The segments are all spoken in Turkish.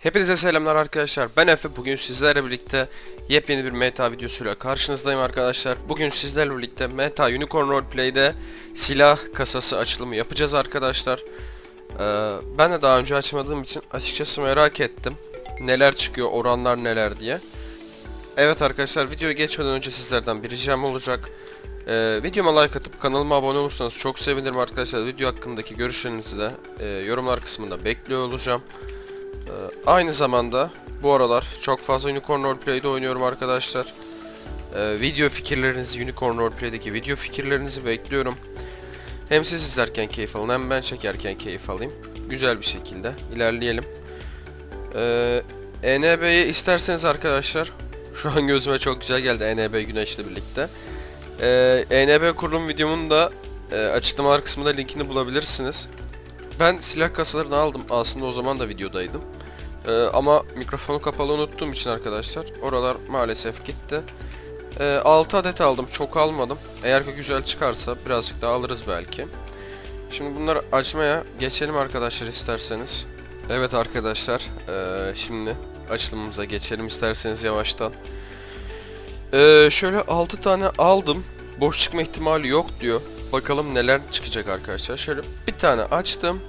Hepinize selamlar arkadaşlar. Ben Efe. Bugün sizlerle birlikte yepyeni bir meta videosuyla karşınızdayım arkadaşlar. Bugün sizlerle birlikte Meta Unicorn Roleplay'de silah kasası açılımı yapacağız arkadaşlar. Ee, ben de daha önce açmadığım için açıkçası merak ettim. Neler çıkıyor, oranlar neler diye. Evet arkadaşlar videoya geçmeden önce sizlerden bir ricam olacak. Ee, videoma like atıp kanalıma abone olursanız çok sevinirim arkadaşlar. Video hakkındaki görüşlerinizi de e, yorumlar kısmında bekliyor olacağım. Aynı zamanda bu aralar çok fazla Unicorn Roleplay'de oynuyorum arkadaşlar. Ee, video fikirlerinizi, Unicorn Roleplay'deki video fikirlerinizi bekliyorum. Hem siz izlerken keyif alın hem ben çekerken keyif alayım. Güzel bir şekilde ilerleyelim. Ee, ENB'yi isterseniz arkadaşlar şu an gözüme çok güzel geldi ENB Güneş'le birlikte. Ee, ENB kurulum videomun da e, açıklamalar kısmında linkini bulabilirsiniz. Ben silah kasalarını aldım. Aslında o zaman da videodaydım. Ee, ama mikrofonu kapalı unuttuğum için arkadaşlar oralar maalesef gitti. Ee, 6 adet aldım. Çok almadım. Eğer ki güzel çıkarsa birazcık daha alırız belki. Şimdi bunları açmaya geçelim arkadaşlar isterseniz. Evet arkadaşlar. ee, şimdi açılımımıza geçelim isterseniz yavaştan. Ee, şöyle 6 tane aldım. Boş çıkma ihtimali yok diyor. Bakalım neler çıkacak arkadaşlar. Şöyle bir tane açtım.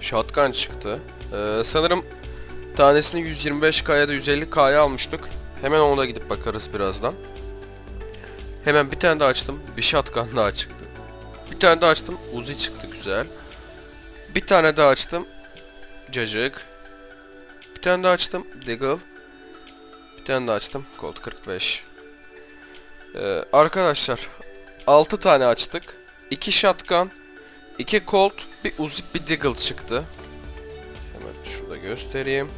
Shotgun çıktı. Ee, sanırım tanesini 125k ya da 150k'ya almıştık. Hemen ona gidip bakarız birazdan. Hemen bir tane daha açtım. Bir shotgun daha çıktı. Bir tane daha açtım. Uzi çıktı güzel. Bir tane daha açtım. Cacık. Bir tane daha açtım. Deagle. Bir tane daha açtım. Colt 45. Ee, arkadaşlar 6 tane açtık. 2 shotgun, 2 Colt, bir Uzi, bir Deagle çıktı. Hemen şurada göstereyim.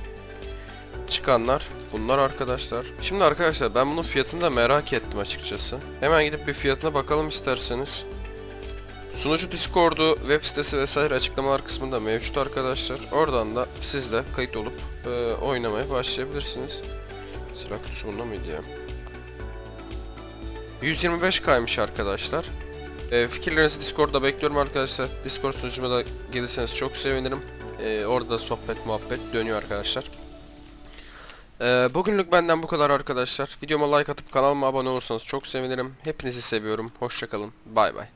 Çıkanlar bunlar arkadaşlar. Şimdi arkadaşlar ben bunun fiyatını da merak ettim açıkçası. Hemen gidip bir fiyatına bakalım isterseniz. Sunucu Discord'u, web sitesi vesaire açıklamalar kısmında mevcut arkadaşlar. Oradan da siz de kayıt olup e, oynamaya başlayabilirsiniz. Sıra kutusu bunda mıydı ya? 125 kaymış arkadaşlar. E, fikirlerinizi Discord'da bekliyorum arkadaşlar. Discord sunucuma da gelirseniz çok sevinirim. E, orada sohbet muhabbet dönüyor arkadaşlar. E, bugünlük benden bu kadar arkadaşlar. Videoma like atıp kanalıma abone olursanız çok sevinirim. Hepinizi seviyorum. Hoşçakalın. Bay bay.